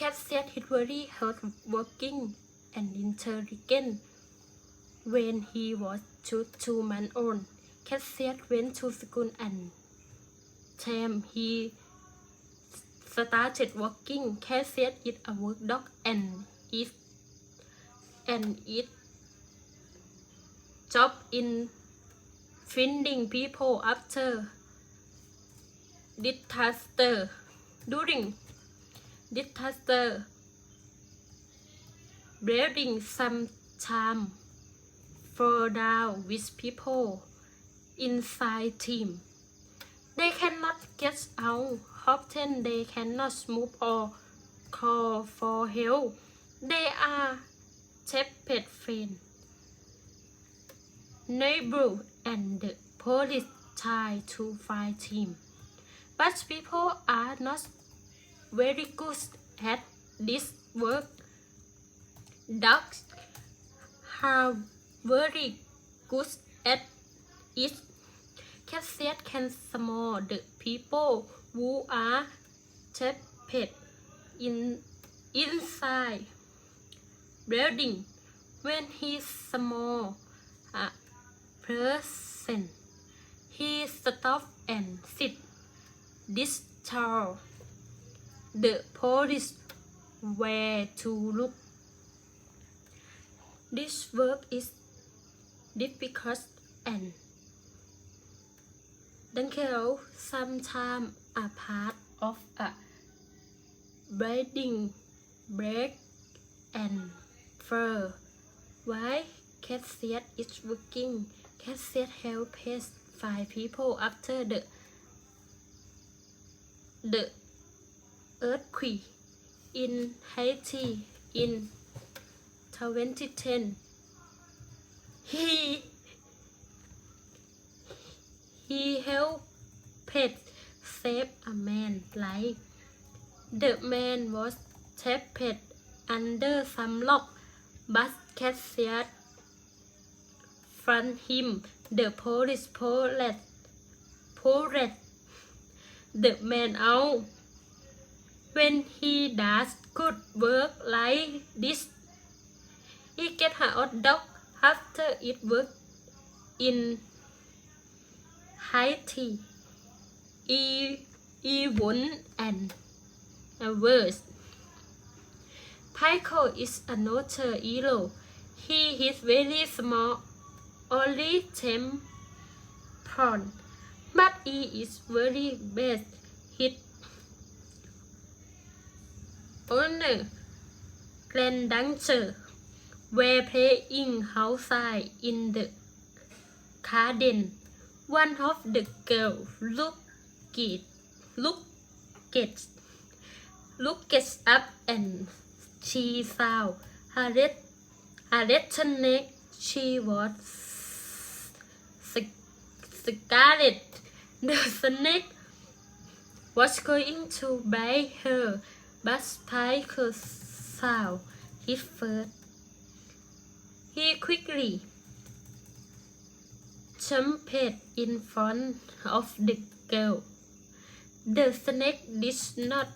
Cat said he very hard working and intelligent. When he was two, two months old, Cat said went to school and time he started working. Cat said it a work dog and it and it job in finding people after disaster during disaster some time fall down with people inside team they cannot get out. Often they cannot move or call for help. They are separate friends neighbor and the police try to find him. But people are not very good at this work. Dogs are very good at it. Said can smell the people who are trapped in inside building when he smell a person. He stop and sit this tall. The police where to look. This work is difficult and difficult sometimes a part of a breeding break and fur. Why cat said it's working? Said helps five people after the the earthquake in Haiti in 2010. He he helped save a man life. The man was trapped under some rock, but cat said from him the police pulled pulled the man out. When he does good work like this, he get a hot dog after it work in Haiti. He, he won and worse. Pico is a another hero. He is very small, only 10 pounds but he is very best hit owner grand dancer were playing outside in the garden. One of the girls look it, look gets look gets up and she saw a red a red snake. She was scarlet. The snake was going to bite her, but Spike saw it first. He quickly jumped in front of the girl. The snake did not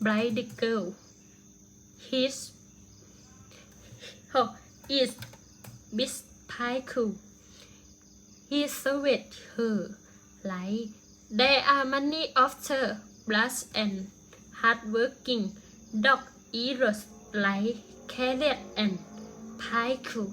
bite the girl. His oh, is bit Spike. He saved her like There are many after blood and hardworking dog eaters like carrot and pickle.